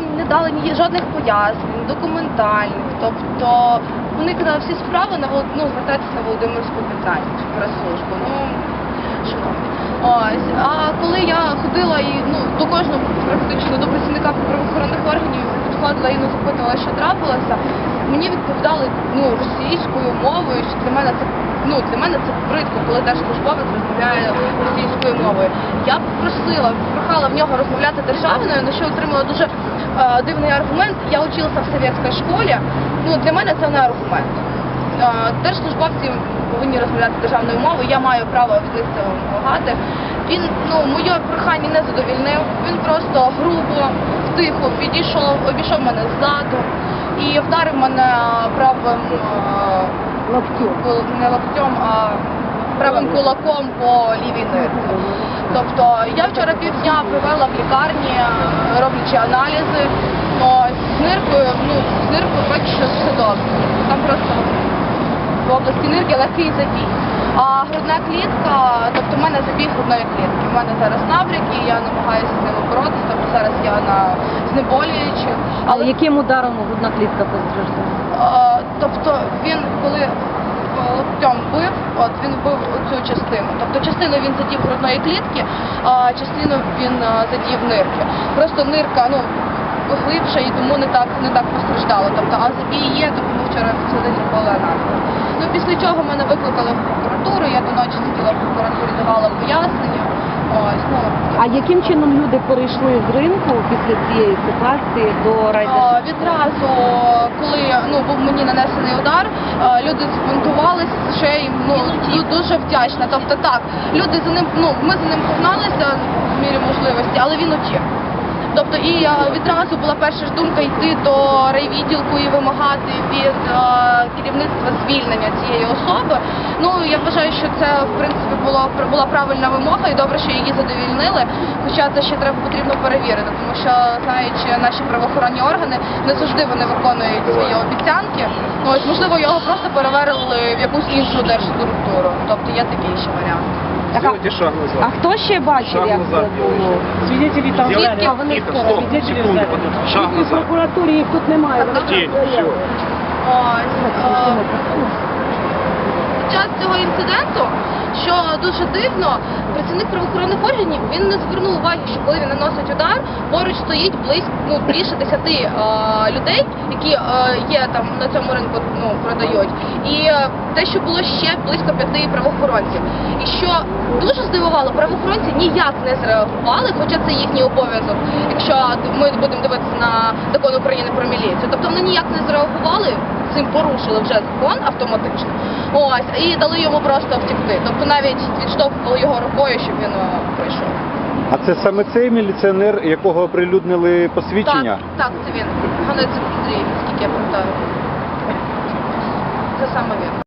не дали ні жодних пояснень, документальних. Тобто вони на всі справи на ну, звертайтеся на Володимирську 15 прес-службу. Ну, шановні. Ось. А коли я ходила і ну, до кожного практично до працівника правоохоронних органів підходила і не запитувала, що трапилося, мені відповідали ну, російською мовою, що для мене це ну для мене це бридко, коли держслужбовець розмовляє російською мовою. Я просила, прохала в нього розмовляти державною, на що отримала дуже е, дивний аргумент. Я училася в совєтській школі. Ну для мене це не аргумент. Е, Держслужбовці повинні розмовляти державною мовою. Я маю право від них це вимагати. Він ну моє прохання не задовільнив. Він просто грубо, тихо підійшов, обійшов мене ззаду і вдарив мене правим е, Локтю. не локтем, а правим кулаком по лівій нирці. Тобто я вчора півдня провела в лікарні, роблячи аналізи. Но з ниркою, ну з ниркою поки що все добре. Там просто в області нирки легкий забій. А грудна клітка, тобто в мене забій грудної клітки. У мене зараз набряк і я намагаюся з ними боротися. Тобто зараз я на знеболюючих. Але яким ударом грудна клітка постраждала? Тобто він коли е, локтем бив, от він вбив цю частину. Тобто частину він задів грудної клітки, а частину він задів нирки. Просто нирка ну глибша і тому не так не так постраждало. Тобто, а забій є, тому ми вчора в зробили аналіз. Ну після чого мене викликали в прокуратуру. Я до ночі сиділа в прокуратурі, давала пояснення. Ну А яким чином люди перейшли з ринку після цієї ситуації до А. Відразу, коли ну був мені нанесений удар, люди збунтувалися, що я їм ну, ду- дуже вдячна. Тобто так, люди за ним, ну ми за ним погналися в мірі можливості, але він утік. Тобто і відразу була перша ж думка йти до райвідділку і вимагати від керівництва звільнення. Ну я вважаю, що це в принципі було була правильна вимога, і добре, що її задовільнили. Хоча це ще треба потрібно перевірити, тому що знаючи наші правоохоронні органи, не завжди вони виконують свої обіцянки. Ну ось можливо його просто переверили в якусь іншу держструктуру. Тобто є такий ще варіант. Шаг А хто ще бачив, як це було? Свидетелей там Свідки? вони скоро. Шаг В прокуратурі їх тут немає. стоять. все. Ось, е, під час цього інциденту, що дуже дивно, працівник правоохоронних органів він не звернув уваги, що коли він наносить удар, поруч стоїть близько ну, більше десяти е, людей, які е, є там на цьому ринку ну, продають. І е, те, що було ще близько п'яти правоохоронців. І що дуже здивувало, правоохоронці ніяк не зреагували, хоча це їхній обов'язок, якщо ми будемо дивитися на закон України про міліцію. Тобто вони ніяк не зреагували, цим порушили вже закон автоматично. Ось і дали йому просто втікти. Тобто навіть відштовхували його рукою, щоб він прийшов. А це саме цей міліціонер, якого оприлюднили посвідчення? Так, так, це він. Ганець Андрій, наскільки я пам'ятаю. Це саме він.